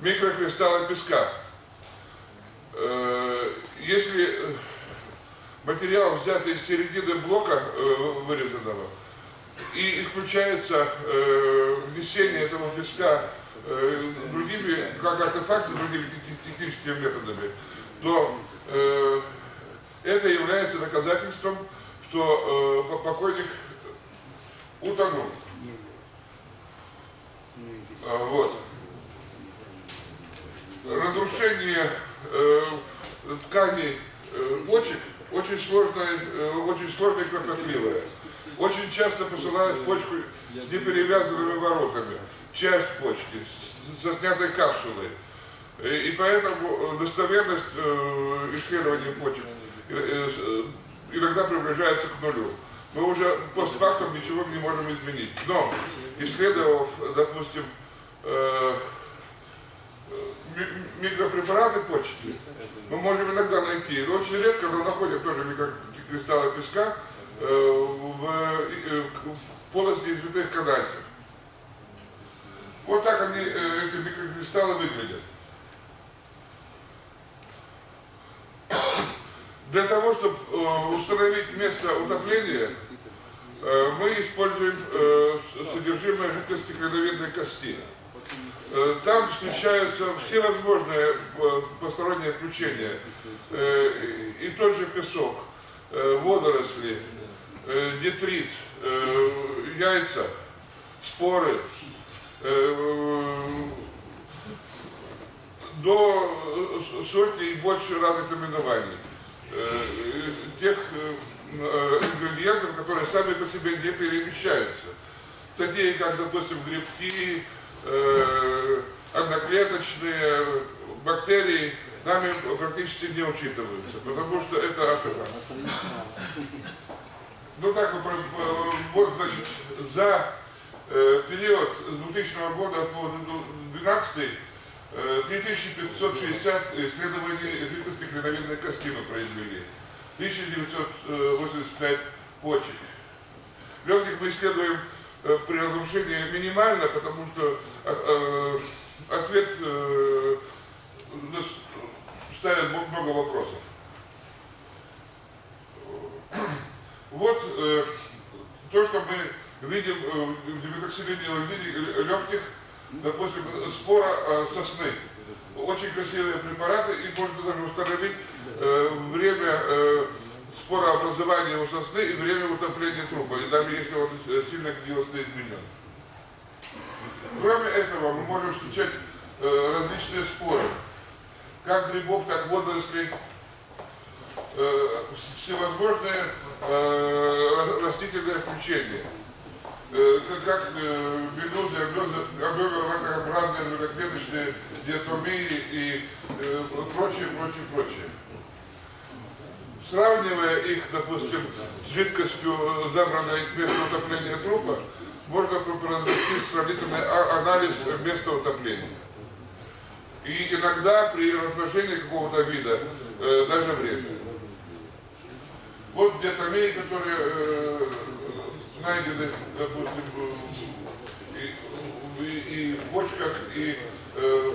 микрокристаллы песка. Э, Если э, материал взятый из середины блока э, вырезанного, и исключается внесение этого песка другими, как артефакты, другими тех- техническими методами, то э, это является доказательством, что э, по- покойник утонул. А, Вот. Разрушение э, тканей э, почек очень сложное, э, очень сложное и кропотливое. Очень часто посылают почку с неперевязанными воротами, часть почки, со снятой капсулой. И, и поэтому э, достоверность э, исследования почек э, э, иногда приближается к нулю. Мы уже постфактум ничего не можем изменить. Но исследовав, допустим, э, микропрепараты почки, мы можем иногда найти, но очень редко, но находят тоже микрокристаллы песка э, в э, к- полости извитых канальцев. Вот так они, э, эти микрокристаллы выглядят. Для того, чтобы установить место утопления, э, мы используем э, содержимое жидкости кленовидной кости. Э, Там встречаются все возможные э, посторонние включения. Э, И тот же песок, водоросли, детрит, э, яйца, споры, до сотни и больше разных наименований тех ингредиентов, которые сами по себе не перемещаются. Такие, как, допустим, грибки, э, одноклеточные бактерии, нами практически не учитываются, потому что это артефакт. Ну так, вот, э, значит, за э, период с 2000 года по 2012 э, 3560 исследований жидкости кленовидной кости мы произвели. 1985 почек. Легких мы исследуем при разрушении минимально, потому что э, э, ответ э, ставит много вопросов. Вот э, то, что мы видим э, в демитоксилине легких, допустим, спора э, сосны. Очень красивые препараты, и можно даже установить э, время э, спорообразования у сосны и время утопления трупа, и даже если он э, сильно гнилостно изменен. Кроме этого, мы можем встречать э, различные споры, как грибов, так водорослей, э, всевозможные э, растительные включения, э, как- э, медузы, облезы, ракообразные многоклеточные диатомии и э, прочее, прочее, прочее. Сравнивая их, допустим, с жидкостью, забранной из места утопления трупа, можно про- провести сравнительный а- анализ места утопления. И иногда при размножении какого-то вида э, даже время. Вот диатомии, которые э, найдены, допустим, и, и- и в почках, и э,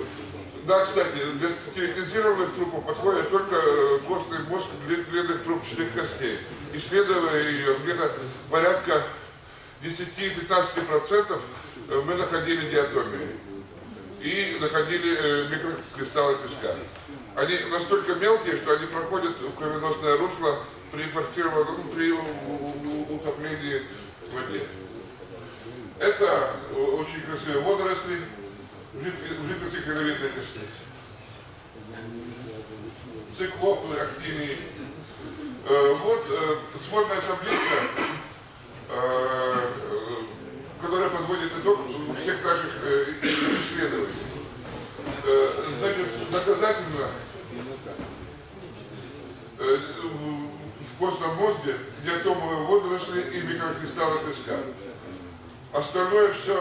да, кстати, для стерилизированных трупов подходит только э, костный мозг длин- длинных трубчатых костей. Исследуя ее, где-то порядка 10-15% э, мы находили диатомии и находили э, микрокристаллы песка. Они настолько мелкие, что они проходят в кровеносное русло при форсированном, при утоплении воде. Это э, очень красивые водоросли, в жидкости, кленовидной кости. Циклопы, актинии. Э, Вот э, сводная таблица, которая подводит итог всех наших исследований. Значит, доказательно э, мозге диатомовые водоросли и микрокристаллы песка. Остальное все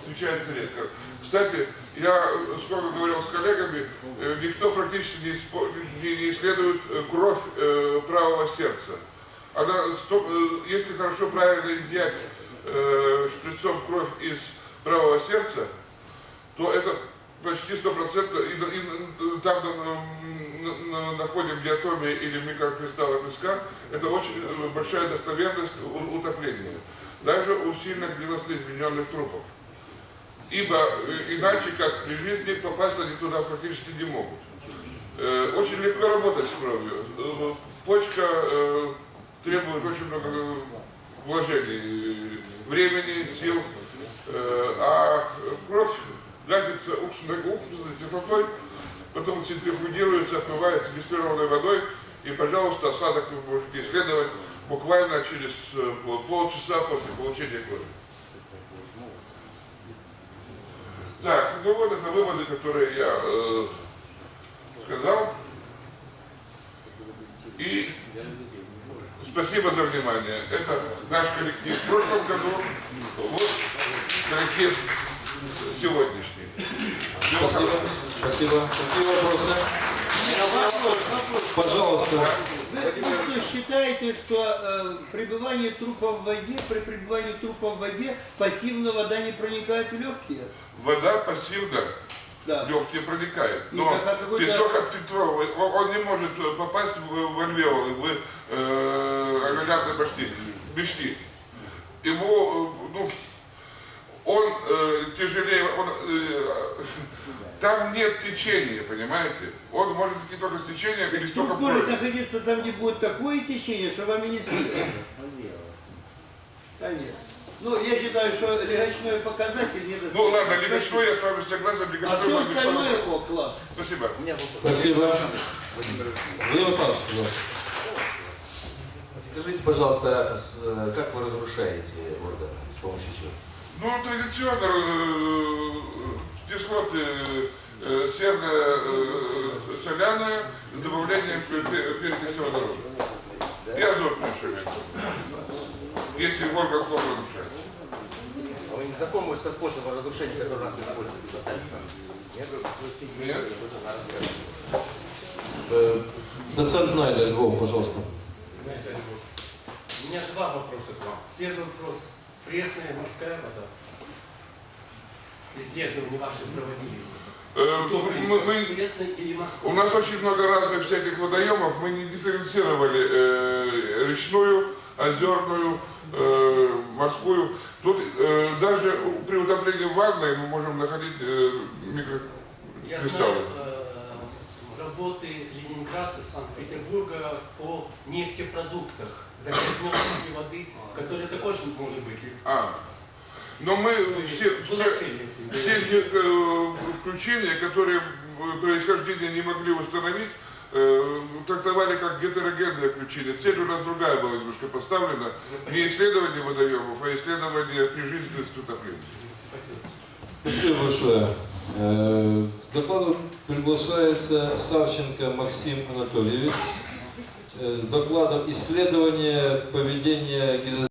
встречается редко. Кстати, я сколько говорил с коллегами, э, никто практически не, испо- не- не исследует э, кровь э, правого сердца. Она, сто- э, если хорошо правильно изъять э, шприцом кровь из правого сердца, то это почти стопроцентно, и, и, э, там н- находим диатомии или микрокристаллы песка, это очень э, большая достоверность утопления. Даже у сильно гнилостно измененных трупов. Ибо э, иначе, как при жизни, попасть они туда практически не могут. Э, Очень легко работать с кровью. Э, Почка э, требует очень много э, вложений, э, времени, сил, Э, а кровь газится уксусной, уксусной кислотой, потом центрифугируется, отмывается дистиллированной водой, и, пожалуйста, осадок вы можете исследовать буквально через э, полчаса после получения крови. Так, ну вот это выводы, которые я э, сказал. И спасибо за внимание. Это наш коллектив в прошлом году, вот коллектив сегодняшний. Спасибо. Спасибо. Какие вопросы? Пожалуйста. Вы, вы что, считаете, что э, пребывание трупа в воде, при пребывании трупа в воде пассивно вода не проникает в легкие? Вода пассивно Да. легкие проникает, Ну, но какой-то- песок отфильтровывает, он, он не может э, попасть в, в альвеолы, в э, альвеолярные башни, бешни. Ему, э, ну, он э, тяжелее, он, э, там нет течения, понимаете? Он может идти только с течением или столько может крови. находиться там, где будет такое течение, что вам и не светит. Конечно. Ну, я считаю, что легочной показатель недостаточно. Ну ладно, легочной, я с вами согласен, А легочной все может быть остальное, о, класс. Спасибо. Спасибо. Владимир Александрович. Скажите, пожалуйста, с- э, как вы разрушаете органы, с помощью чего? Ну, традиционно э, кислоты э, серная, э, соляная с добавлением пе- пе- перекиси водорода. И азотную щелочь. Если орган плохо разрушается. А Вы не знакомы со способом разрушения, который у нас используют? Александр? Нет? Нет? Доцент Найдер, Львов, пожалуйста. У меня два вопроса к вам. Первый вопрос. Пресная морская вода. Исследования ваши проводились. Э, мы- мы-? У нас очень много разных всяких водоемов, мы не дифференцировали э, речную, озерную, э, морскую. Тут э, даже при утоплении ванной мы можем находить э, Я микрокристаллы. знаю э, работы ленинградца Санкт-Петербурга по нефтепродуктах, загрязненности воды, которая також может быть. А, но мы все, Была все, все этой э, включения, которые э, происхождение не могли установить, э, трактовали как гетерогенное включение. Цель у нас другая была немножко поставлена. Не исследование водоемов, а исследование прижизненности утопления. Спасибо. Спасибо большое. Э, К докладу приглашается Савченко Максим Анатольевич. Э, с докладом исследования поведения гидро-